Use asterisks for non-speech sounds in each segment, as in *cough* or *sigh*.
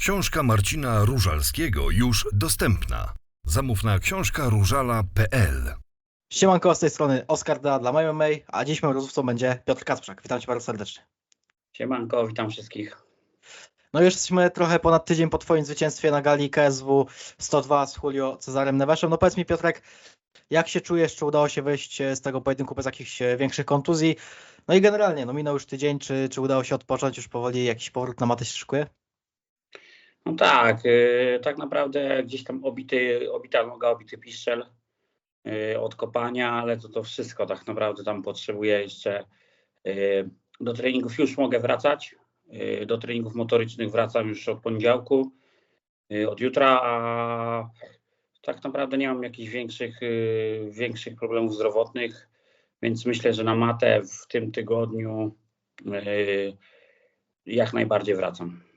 Książka Marcina Różalskiego już dostępna. Zamów na książkaróżala.pl Siemanko, z tej strony Oskar Da dla MMA, a dziś moim rozmówcą będzie Piotr Kacprzak. Witam Cię bardzo serdecznie. Siemanko, witam wszystkich. No już jesteśmy trochę ponad tydzień po Twoim zwycięstwie na gali KSW 102 z Julio Cezarem Neveszem. No powiedz mi Piotrek, jak się czujesz, czy udało się wyjść z tego pojedynku bez jakichś e, większych kontuzji? No i generalnie, no minął już tydzień, czy, czy udało się odpocząć, już powoli jakiś powrót na matę się szykuje? No tak, yy, tak naprawdę gdzieś tam obity, obita noga, obity piszczel yy, od kopania, ale to to wszystko tak naprawdę tam potrzebuję jeszcze. Yy, do treningów już mogę wracać, yy, do treningów motorycznych wracam już od poniedziałku, od jutra, a tak naprawdę nie mam jakichś większych, większych problemów zdrowotnych, więc myślę, że na matę w tym tygodniu jak najbardziej wracam.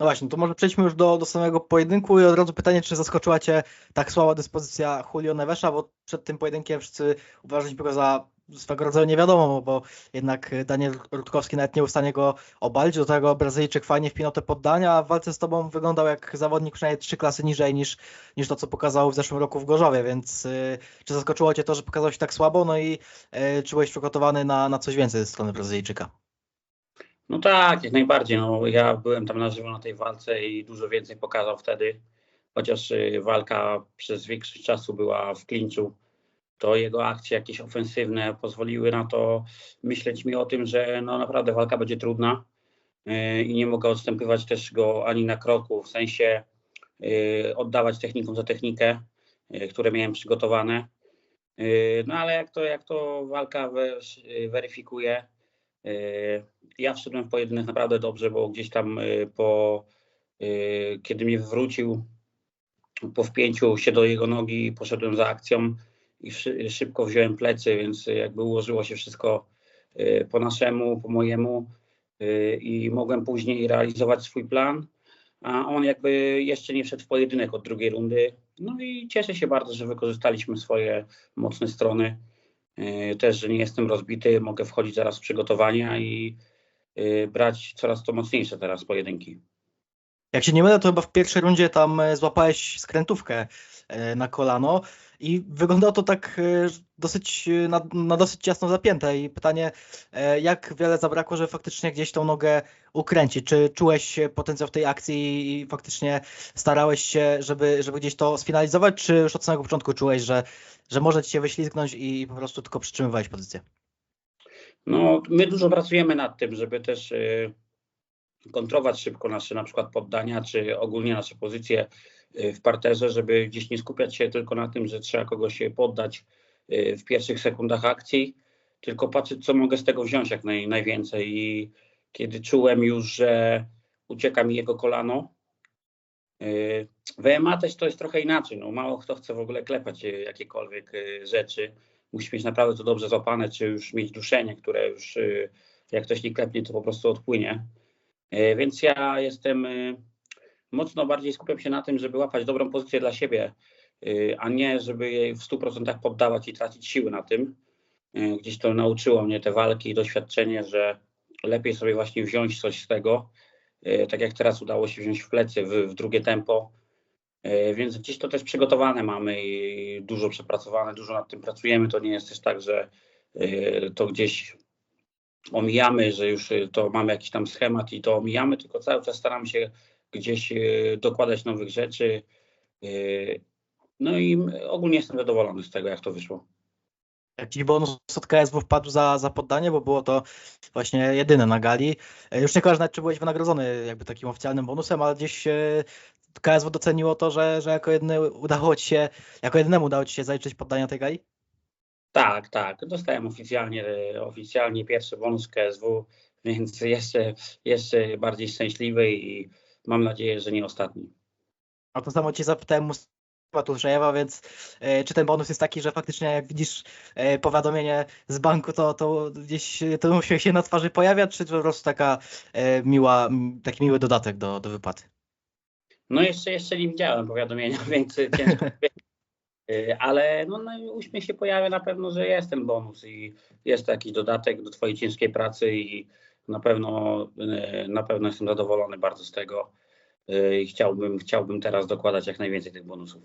No właśnie, to może przejdźmy już do, do samego pojedynku i od razu pytanie, czy zaskoczyła Cię tak słaba dyspozycja Julio Nevesza, bo przed tym pojedynkiem wszyscy uważaliśmy go za swego rodzaju nie wiadomo, bo jednak Daniel Rutkowski nawet nie był w stanie go obalić, do tego Brazylijczyk fajnie wpinał te poddania, a w walce z Tobą wyglądał jak zawodnik przynajmniej trzy klasy niżej niż, niż to, co pokazał w zeszłym roku w Gorzowie, więc y, czy zaskoczyło Cię to, że pokazał się tak słabo, no i y, czy byłeś przygotowany na, na coś więcej ze strony Brazylijczyka? No tak, jak najbardziej. No, ja byłem tam na żywo na tej walce i dużo więcej pokazał wtedy. Chociaż y, walka przez większość czasu była w klinczu, to jego akcje jakieś ofensywne pozwoliły na to myśleć mi o tym, że no naprawdę walka będzie trudna yy, i nie mogę odstępywać też go ani na kroku, w sensie yy, oddawać technikom za technikę, które miałem przygotowane. No ale jak to, jak to walka we, weryfikuje, ja wszedłem w pojedynek naprawdę dobrze, bo gdzieś tam y, po, y, kiedy mnie wrócił po wpięciu się do jego nogi, poszedłem za akcją i szy, szybko wziąłem plecy, więc jakby ułożyło się wszystko y, po naszemu, po mojemu i mogłem później realizować swój plan, a on jakby jeszcze nie wszedł w pojedynek od drugiej rundy. No i cieszę się bardzo, że wykorzystaliśmy swoje mocne strony. Też, że nie jestem rozbity, mogę wchodzić zaraz w przygotowania i brać coraz to mocniejsze teraz pojedynki. Jak się nie mylę, to chyba w pierwszej rundzie tam e, złapałeś skrętówkę e, na kolano i wyglądało to tak e, dosyć, na, na dosyć jasno zapięte i pytanie, jak wiele zabrakło, żeby faktycznie gdzieś tą nogę ukręcić? Czy czułeś potencjał w tej akcji i faktycznie starałeś się, żeby, żeby gdzieś to sfinalizować, czy już od samego początku czułeś, że, że może ci się wyślizgnąć i po prostu tylko przytrzymywałeś pozycję? No, my dużo pracujemy nad tym, żeby też y, kontrować szybko nasze na przykład poddania, czy ogólnie nasze pozycje y, w parterze, żeby gdzieś nie skupiać się tylko na tym, że trzeba kogoś poddać y, w pierwszych sekundach akcji, tylko patrzeć, co mogę z tego wziąć jak naj, najwięcej. I kiedy czułem już, że ucieka mi jego kolano, w EMA też to jest trochę inaczej. No, mało kto chce w ogóle klepać jakiekolwiek rzeczy musi mieć naprawdę to dobrze złapane, czy już mieć duszenie, które już y, jak ktoś nie klepnie, to po prostu odpłynie. Y, więc ja jestem y, mocno bardziej skupiam się na tym, żeby łapać dobrą pozycję dla siebie, a nie żeby jej w 100% poddawać i tracić siły na tym. Gdzieś to nauczyło mnie te walki i doświadczenie, że lepiej sobie właśnie wziąć coś z tego, tak jak teraz udało się wziąć w plecy w, w drugie tempo, E, więc gdzieś to też przygotowane mamy i dużo przepracowane, dużo nad tym pracujemy. To nie jest też tak, że e, to gdzieś omijamy, że już e, to mamy jakiś tam schemat i to omijamy, tylko cały czas staramy się gdzieś dokładać nowych rzeczy. No i ogólnie jestem zadowolony z tego, jak to wyszło. Jakiś bonus od KSW wpadł za, za poddanie, bo było to właśnie jedyne na gali. Już nie kojarzę nawet, czy byłeś wynagrodzony jakby takim oficjalnym bonusem, ale gdzieś KSW doceniło to, że, że jako jedyny udało ci się, jako jedynemu udało ci się zaliczyć poddania tej gali? Tak, tak. Dostałem oficjalnie, oficjalnie pierwszy bonus KSW, więc jeszcze, jeszcze bardziej szczęśliwy i mam nadzieję, że nie ostatni. A to samo ci zapytałem Tulszejewa, więc e, czy ten bonus jest taki, że faktycznie jak widzisz e, powiadomienie z banku, to, to gdzieś ten uśmiech się na twarzy pojawia, czy to po prostu taka e, miła, taki miły dodatek do, do wypłaty? No jeszcze, jeszcze nie widziałem powiadomienia, *laughs* więc ciężko ale no, no, uśmiech się pojawia na pewno, że jest ten bonus i jest to jakiś dodatek do twojej ciężkiej pracy i na pewno, y, na pewno jestem zadowolony bardzo z tego. y, i chciałbym, chciałbym teraz dokładać jak najwięcej tych bonusów.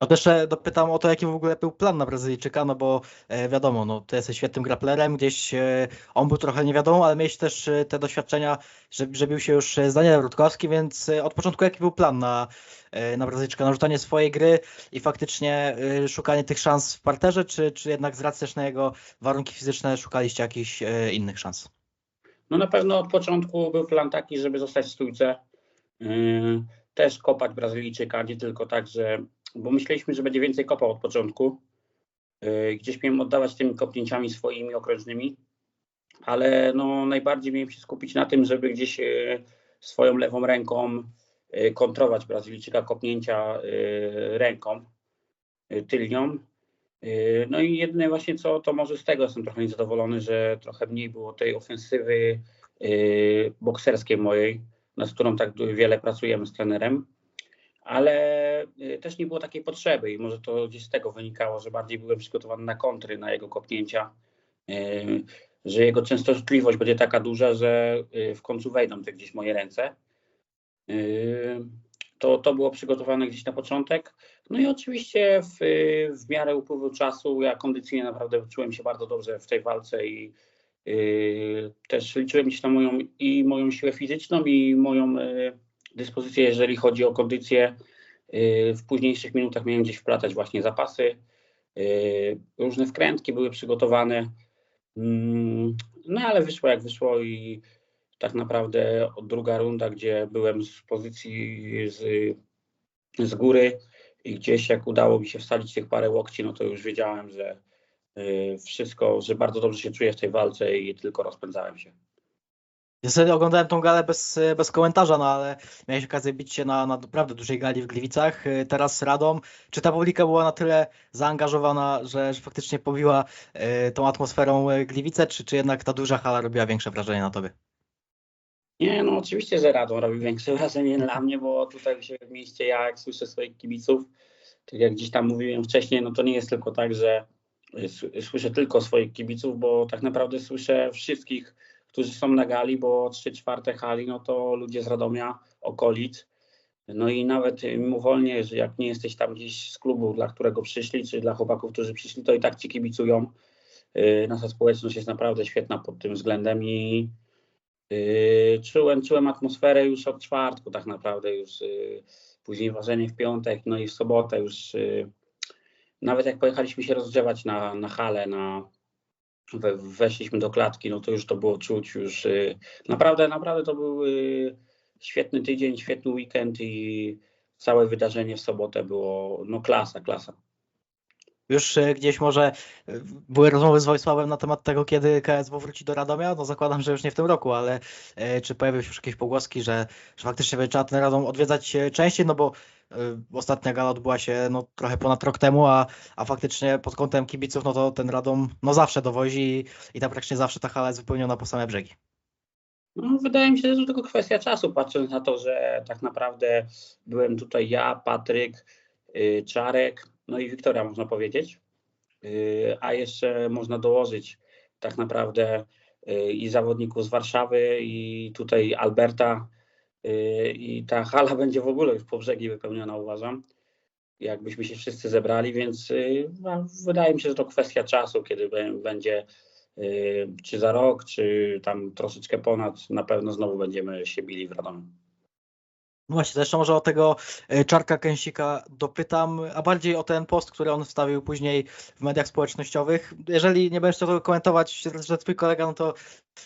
No też e, dopytam o to, jaki w ogóle był plan na Brazylijczyka, no bo e, wiadomo, no ty jesteś świetnym grapplerem, gdzieś e, on był trochę nie wiadomo, ale miałeś też e, te doświadczenia, że, że bił się już e, z Danielem Rutkowskim, więc e, od początku jaki był plan na, na Brazylijczyka? Narzucanie swojej gry i faktycznie szukanie tych szans w parterze, czy, czy jednak z racji też na jego warunki fizyczne szukaliście jakichś innych szans? No na pewno od początku był plan taki, żeby zostać w stójce. Yy, też kopać Brazylijczyka, nie tylko tak, że. Bo myśleliśmy, że będzie więcej kopał od początku. Yy, Gdzieś miałem oddawać tymi kopnięciami swoimi okrężnymi, ale no najbardziej miałem się skupić na tym, żeby gdzieś yy, swoją lewą ręką yy, kontrować Brazylijczyka kopnięcia ręką tylnią. No i jedyne właśnie co, to może z tego jestem trochę niezadowolony, że trochę mniej było tej ofensywy bokserskiej mojej, nad którą tak wiele pracujemy z trenerem, ale też nie było takiej potrzeby i może to gdzieś z tego wynikało, że bardziej byłem przygotowany na kontry, na jego kopnięcia, yy, że jego częstotliwość będzie taka duża, że yy, w końcu wejdą te gdzieś moje ręce. To, to było przygotowane gdzieś na początek. No i oczywiście w, w miarę upływu czasu ja kondycyjnie naprawdę czułem się bardzo dobrze w tej walce i też liczyłem gdzieś na moją i moją siłę fizyczną i moją dyspozycję, jeżeli chodzi o kondycję. Yy, w późniejszych minutach miałem gdzieś wplatać właśnie zapasy. Yy, różne wkrętki były przygotowane. Mm, No ale wyszło jak wyszło i tak naprawdę druga runda, gdzie byłem z pozycji z, z góry, i gdzieś jak udało mi się wsadzić tych parę łokci, no to już wiedziałem, że y, wszystko, że bardzo dobrze się czuję w tej walce i tylko rozpędzałem się. Ja sobie oglądałem tą galę bez, bez komentarza, no ale miałeś okazję bić się na, na naprawdę dużej gali w Gliwicach. Y, Teraz Radą. Czy ta publika była na tyle zaangażowana, że, że faktycznie pobiła y, tą atmosferą y, Gliwice, czy, czy jednak ta duża hala robiła większe wrażenie na tobie? Nie, no oczywiście, że Radom robi większe *laughs* wrażenie dla mnie, bo tutaj siebie w mieście ja jak słyszę swoich kibiców, tak jak gdzieś tam mówiłem wcześniej, no to nie jest tylko tak, że słyszę tylko swoich kibiców, bo tak naprawdę słyszę wszystkich, którzy są na gali, bo trzy czwarte hali, no to ludzie z Radomia, okolic. No i nawet y, mimowolnie, że jak nie jesteś tam gdzieś z klubu, dla którego przyszli, czy dla chłopaków, którzy przyszli, to i tak ci kibicują. Y, Nasza społeczność jest naprawdę świetna pod tym względem i Yy, czułem, czułem atmosferę już od czwartku tak naprawdę, już yy, później ważenie w piątek, no i w sobotę już nawet jak pojechaliśmy się rozgrzewać na, na halę, na, we, weszliśmy do klatki, no to już to było czuć już yy, naprawdę, naprawdę to był yy, świetny tydzień, świetny weekend i całe wydarzenie w sobotę było no klasa, klasa. Już y, gdzieś może y, były rozmowy z Wojsławem na temat tego, kiedy KSW wróci do Radomia? No zakładam, że już nie w tym roku, ale y, czy pojawiły się już jakieś pogłoski, że, że faktycznie będzie trzeba ten Radom odwiedzać y, częściej? No bo y, ostatnia gala odbyła się no, trochę ponad rok temu, a, a faktycznie pod kątem kibiców, no to ten Radom no zawsze dowozi i, i tam praktycznie zawsze ta hala jest wypełniona po same brzegi. No, wydaje mi się, że to tylko kwestia czasu, patrząc na to, że tak naprawdę byłem tutaj ja, Patryk, yy, Czarek, no i Wiktoria można powiedzieć, Yy, a jeszcze można dołożyć tak naprawdę yy, i zawodników z Warszawy i tutaj Alberta. Yy, i ta hala *laughs* będzie w ogóle już po brzegi wypełniona uważam, jakbyśmy się wszyscy zebrali, więc no, wydaje mi się, że to kwestia czasu, kiedy bę- będzie czy za rok, czy tam troszeczkę ponad, na pewno znowu będziemy się bili w Radomiu. No właśnie, jeszcze może o tego e, Czarka Kęsika dopytam, a bardziej o ten post, który on wstawił później w mediach społecznościowych. Jeżeli nie będziesz tego komentować, że twój kolega, no to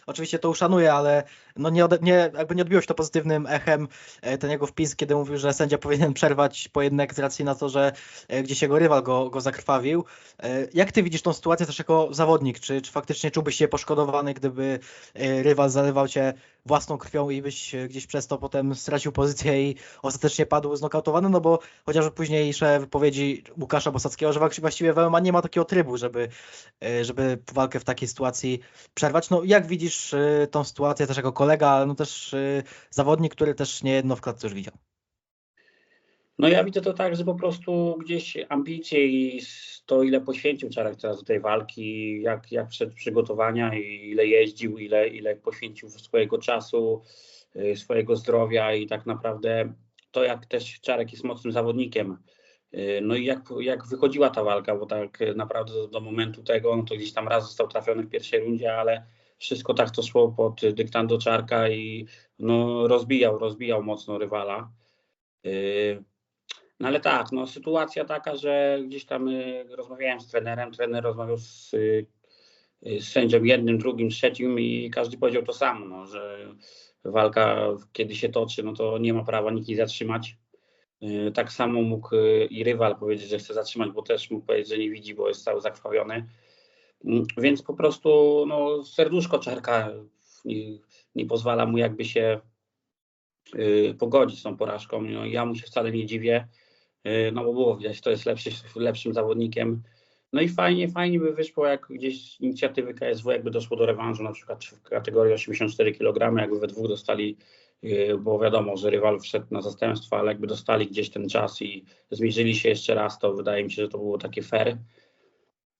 oczywiście to uszanuję, ale no nie, nie, jakby nie odbiło się to pozytywnym echem e, ten jego wpis, kiedy mówił, że sędzia powinien przerwać pojedynek z racji na to, że e, gdzieś jego rywal go, go zakrwawił. Jak ty widzisz tą sytuację też jako zawodnik? Czy, czy faktycznie czułbyś się poszkodowany, gdyby rywal zalewał cię własną krwią i byś gdzieś przez to potem stracił pozycję i ostatecznie padł znokautowany, no bo chociażby późniejsze wypowiedzi Łukasza Bosackiego, że właściwie w MMA nie ma takiego trybu, żeby, e, żeby walkę w takiej sytuacji przerwać. No jak widzisz e, tą sytuację też jako kolega, ale no też e, zawodnik, który też niejedno w klatce już widział. No ja widzę to tak, że po prostu gdzieś ambicje i to ile poświęcił Czarek teraz do tej walki, jak, jak przed przygotowania ile jeździł, ile, ile poświęcił swojego czasu, swojego zdrowia i tak naprawdę to, jak też Czarek jest mocnym zawodnikiem. Y, No i jak, jak wychodziła ta walka, bo tak naprawdę do, do momentu tego, no to gdzieś tam raz został trafiony w pierwszej rundzie, ale wszystko tak to szło pod dyktando Czarka i no, rozbijał, rozbijał mocno rywala. Y, No ale tak, no sytuacja taka, że gdzieś tam y, rozmawiałem z trenerem, trener rozmawiał z, y, z sędzią jednym, drugim, trzecim i każdy powiedział to samo, no, że walka kiedy się toczy, no to nie ma prawa nikt jej zatrzymać. Y, Tak samo mógł y, i rywal powiedzieć, że chce zatrzymać, bo też mógł powiedzieć, że nie widzi, bo jest cały zakrwawiony. Mm, Więc po prostu no, serduszko czarka nie, nie pozwala mu jakby się y, pogodzić z tą porażką. No, ja mu się wcale nie dziwię, y, no bo było widać, to jest lepszy, lepszym zawodnikiem. No i fajnie, fajnie by wyszło, jak gdzieś inicjatywy KSW jakby doszło do rewanżu, na przykład w kategorii 84 kg, jakby we dwóch dostali, y, bo wiadomo, że rywal wszedł na zastępstwo, ale jakby dostali gdzieś ten czas i zmierzyli się jeszcze raz, to wydaje mi się, że to było takie fair.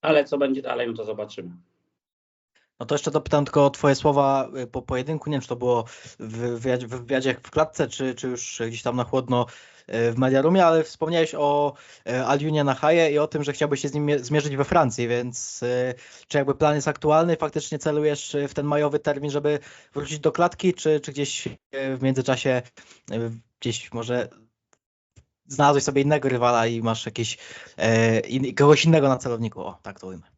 Ale co będzie dalej, no to zobaczymy. No to jeszcze dopytam tylko twoje słowa y, po pojedynku, nie wiem czy to było w wywiadzie, w wywiadzie w klatce, czy, czy już gdzieś tam na chłodno y, w Mediarumie, ale wspomniałeś o y, Aliunie Nahaje i o tym, że chciałbyś się z nim mie- zmierzyć we Francji, więc czy jakby plan jest aktualny, faktycznie celujesz w ten majowy termin, żeby wrócić do klatki, czy, czy gdzieś w międzyczasie gdzieś może znalazłeś sobie innego rywala i masz jakieś kogoś innego na celowniku, o tak to ujmę.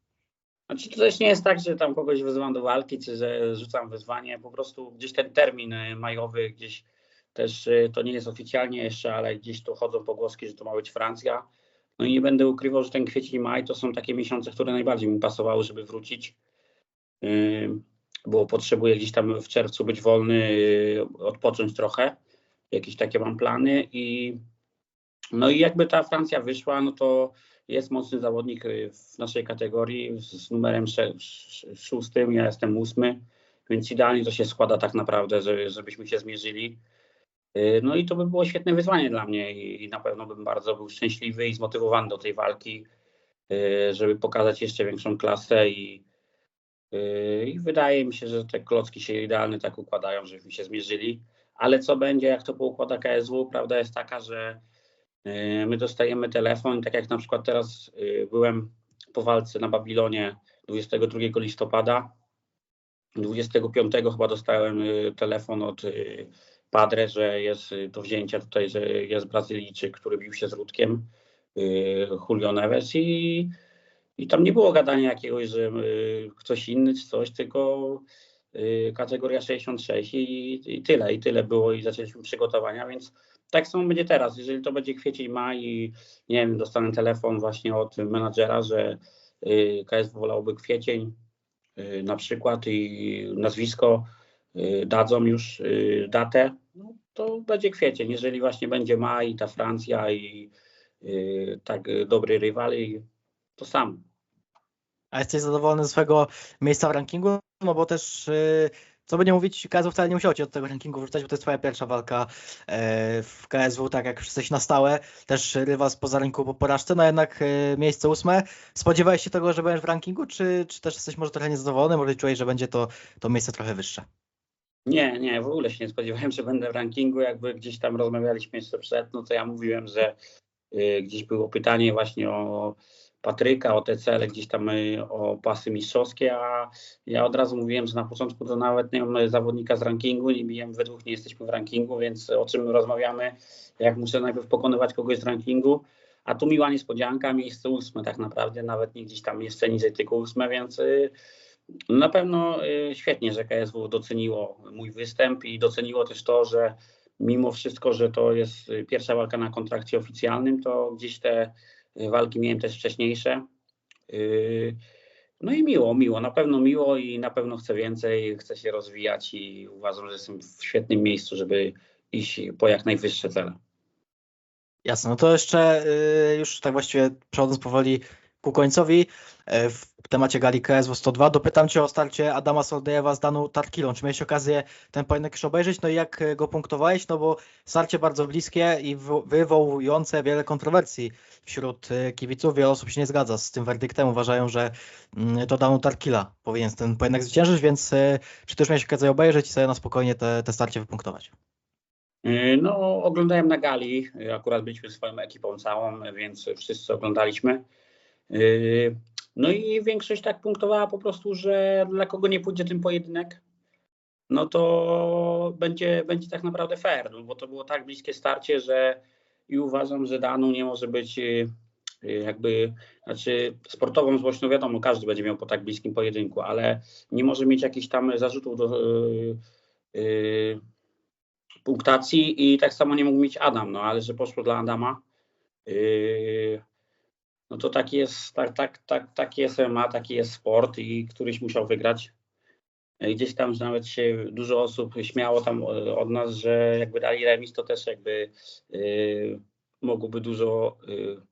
Znaczy to też nie jest tak, że tam kogoś wyzywam do walki, czy że rzucam wyzwanie, po prostu gdzieś ten termin y, majowy, gdzieś też y, to nie jest oficjalnie jeszcze, ale gdzieś tu chodzą pogłoski, że to ma być Francja. No i nie będę ukrywał, że ten kwiecień, maj to są takie miesiące, które najbardziej mi pasowały, żeby wrócić, Y, bo potrzebuję gdzieś tam w czerwcu być wolny, odpocząć trochę, jakieś takie mam plany i no i jakby ta Francja wyszła, no to jest mocny zawodnik y, w naszej kategorii z, numerem sze, sz, szóstym, ja jestem ósmy, więc idealnie to się składa tak naprawdę, że, żebyśmy się zmierzyli. Y, No i to by było świetne wyzwanie dla mnie i, i na pewno bym bardzo był szczęśliwy i zmotywowany do tej walki, y, żeby pokazać jeszcze większą klasę i, i wydaje mi się, że te klocki się idealnie tak układają, żebyśmy się zmierzyli. Ale co będzie, jak to poukłada KSW, prawda jest taka, że my dostajemy telefon, tak jak na przykład teraz y, byłem po walce na Babilonie 22 listopada. 25 chyba dostałem y, telefon od Padre, że jest do wzięcia tutaj, że jest Brazylijczyk, który bił się z Rudkiem, Julio Neves i, i tam nie było gadania jakiegoś, że ktoś inny czy coś, tylko kategoria 66 i, i tyle, i tyle było i zaczęliśmy przygotowania, więc tak samo będzie teraz. Jeżeli to będzie kwiecień, maj i nie wiem, dostanę telefon właśnie od menadżera, że y, KSW wolałby kwiecień y, na przykład i nazwisko, y, dadzą już datę, no, to będzie kwiecień. Jeżeli właśnie będzie maj, ta Francja i tak dobry rywal, to samo. A jesteś zadowolony ze swojego miejsca w rankingu? No bo też, co by nie mówić, KSW wcale nie musiał cię od tego rankingu wrzucać, bo to jest twoja pierwsza walka e, w KSW, tak jak już jesteś na stałe. Też rywal spoza rynku po porażce, no jednak e, miejsce ósme. Spodziewałeś się tego, że będziesz w rankingu, czy, czy też jesteś może trochę niezadowolony, może czułeś, że będzie to, to miejsce trochę wyższe? Nie, nie, w ogóle się nie spodziewałem, że będę w rankingu. Jakby gdzieś tam rozmawialiśmy jeszcze przed, no to ja mówiłem, że y, gdzieś było pytanie właśnie o Patryka, o te cele, gdzieś tam y, o pasy mistrzowskie, a ja od razu mówiłem, że na początku to nawet nie mam zawodnika z rankingu, nie bijemy, we dwóch nie jesteśmy w rankingu, więc o czym my rozmawiamy, jak muszę najpierw pokonywać kogoś z rankingu, a tu miła niespodzianka, miejsce ósme tak naprawdę, nawet nie gdzieś tam jeszcze niżej, tylko ósme, więc y, na pewno y, świetnie, że KSW doceniło mój występ i doceniło też to, że mimo wszystko, że to jest pierwsza walka na kontrakcie oficjalnym, to gdzieś te walki miałem też wcześniejsze. Y, No i miło, miło, na pewno miło i na pewno chcę więcej, chcę się rozwijać i uważam, że jestem w świetnym miejscu, żeby iść po jak najwyższe cele. Jasne, no to jeszcze y, już tak właściwie przechodząc powoli ku końcowi e, w temacie gali KSW 102. Dopytam Cię o starcie Adama Soldejewa z Daną Tarkilą. Czy miałeś okazję ten pojedynek już obejrzeć? No i jak e, go punktowałeś? No bo starcie bardzo bliskie i wy- wywołujące wiele kontrowersji wśród e, kibiców. Wiele osób się nie zgadza z tym werdyktem. Uważają, że mm, to Daną Tarkila powinien ten pojedynek zwyciężyć, więc czy już miałeś okazję obejrzeć i sobie na spokojnie te, te starcie wypunktować? No, oglądałem na gali. Akurat byliśmy swoją ekipą całą, więc wszyscy oglądaliśmy. Yy, No i większość tak punktowała po prostu, że dla kogo nie pójdzie ten pojedynek, no to będzie, będzie tak naprawdę fair, no bo to było tak bliskie starcie, że i uważam, że Danu nie może być yy, yy, jakby, znaczy sportową złość, no wiadomo, każdy będzie miał po tak bliskim pojedynku, ale nie może mieć jakichś tam zarzutów do yy, yy, punktacji i tak samo nie mógł mieć Adam, no ale że poszło dla Adama, yy, no to taki jest, tak, tak, tak, taki jest MMA, taki jest sport i któryś musiał wygrać. Yy, Gdzieś tam że nawet się dużo osób śmiało tam e, od nas, że jakby dali remis, to też jakby yy, mogłoby dużo, yy,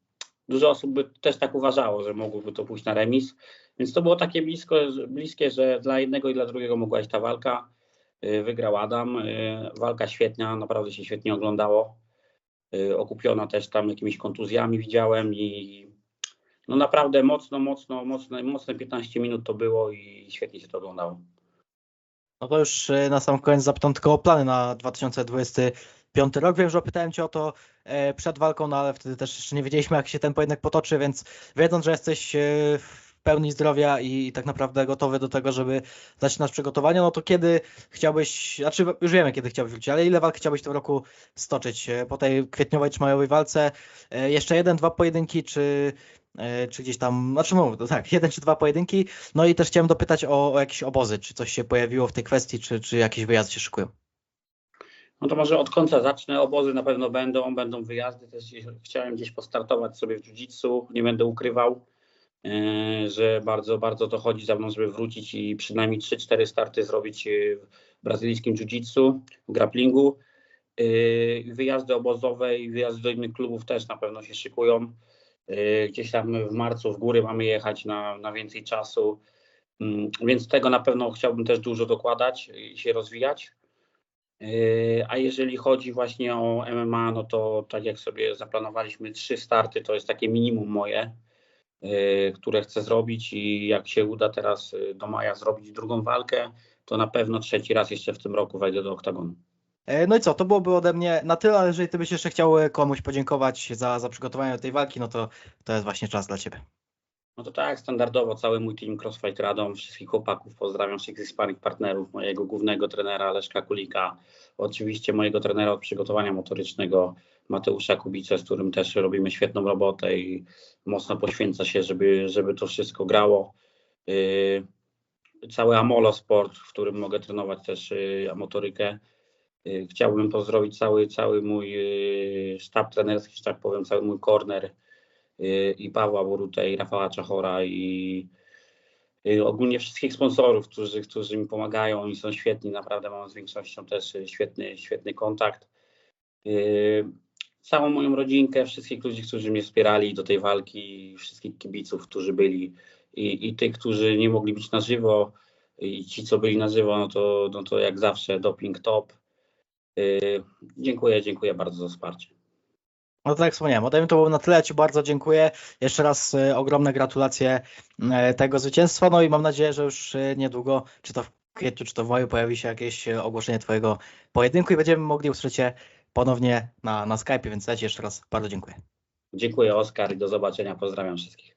dużo osób by też tak uważało, że mogłoby to pójść na remis. Więc to było takie blisko, bliskie, że dla jednego i dla drugiego mogła iść ta walka. Y, Wygrał Adam. y, Walka świetna, naprawdę się świetnie oglądało. Y, Okupiona też tam jakimiś kontuzjami widziałem i no naprawdę mocno, mocno, mocne, mocne 15 minut to było i świetnie się to oglądało. No to już e, na sam koniec zapytam tylko o plany na 2025 rok. Wiem, że pytałem Cię o to e, przed walką, no ale wtedy też jeszcze nie wiedzieliśmy, jak się ten pojedynek potoczy, więc wiedząc, że jesteś e, pełni zdrowia i tak naprawdę gotowy do tego, żeby zaczynać przygotowania, no to kiedy chciałbyś, znaczy już wiemy, kiedy chciałbyś wrócić, ale ile walk chciałbyś w tym roku stoczyć? E, Po tej kwietniowej czy majowej walce e, jeszcze jeden, dwa pojedynki, czy, e, czy gdzieś tam, znaczy no, to tak, jeden czy dwa pojedynki, no i też chciałem dopytać o, o jakieś obozy, czy coś się pojawiło w tej kwestii, czy, czy jakieś wyjazdy się szykują. No to może od końca zacznę. Obozy na pewno będą, będą wyjazdy. Też chciałem gdzieś postartować sobie w jiu-jitsu. Nie będę ukrywał, że bardzo, bardzo to chodzi za mną, żeby wrócić i przynajmniej 3-4 starty zrobić e, w brazylijskim jiu-jitsu, grapplingu. E, Wyjazdy obozowe i wyjazdy do innych klubów też na pewno się szykują. E, Gdzieś tam w marcu w góry mamy jechać na, na więcej czasu. Mm, Więc tego na pewno chciałbym też dużo dokładać i się rozwijać. A jeżeli chodzi właśnie o MMA, no to tak jak sobie zaplanowaliśmy trzy starty, to jest takie minimum moje, które chcę zrobić i jak się uda teraz yy, do maja zrobić drugą walkę, to na pewno trzeci raz jeszcze w tym roku wejdę do oktagonu. E, No i co, to byłoby ode mnie na tyle, ale jeżeli ty byś jeszcze chciał e, komuś podziękować za, za przygotowanie do tej walki, no to to jest właśnie czas dla ciebie. No to tak, standardowo cały mój team CrossFight Radom, wszystkich chłopaków pozdrawiam, wszystkich sparring partnerów, mojego głównego trenera Leszka Kulika, oczywiście mojego trenera od przygotowania motorycznego Mateusza Kubice, z którym też robimy świetną robotę i mocno poświęca się, żeby, żeby to wszystko grało. Yy, Cały Amolo Sport, w którym mogę trenować też yy, motorykę. Yy, Chciałbym pozdrowić cały, cały mój yy, sztab trenerski, że tak powiem, cały mój corner, y, i Pawła Borutę, i Rafała Czachora, i y, ogólnie wszystkich sponsorów, którzy, którzy mi pomagają i są świetni. Naprawdę mam z większością też y, świetny, świetny kontakt. Y, Całą moją rodzinkę, wszystkich ludzi, którzy mnie wspierali do tej walki, wszystkich kibiców, którzy byli i, i tych, którzy nie mogli być na żywo, i ci, co byli na żywo, no to, no to jak zawsze doping top. Y, Dziękuję, dziękuję bardzo za wsparcie. No tak jak wspomniałem, ode to było na tyle, ci bardzo dziękuję. Jeszcze raz e, ogromne gratulacje e, tego zwycięstwa, no i mam nadzieję, że już e, niedługo, czy to w kwietniu, czy to w maju pojawi się jakieś ogłoszenie twojego pojedynku i będziemy mogli usłyszeć cię ponownie na, na Skype, więc ja ci jeszcze raz bardzo dziękuję. Dziękuję Oskar i do zobaczenia. Pozdrawiam wszystkich.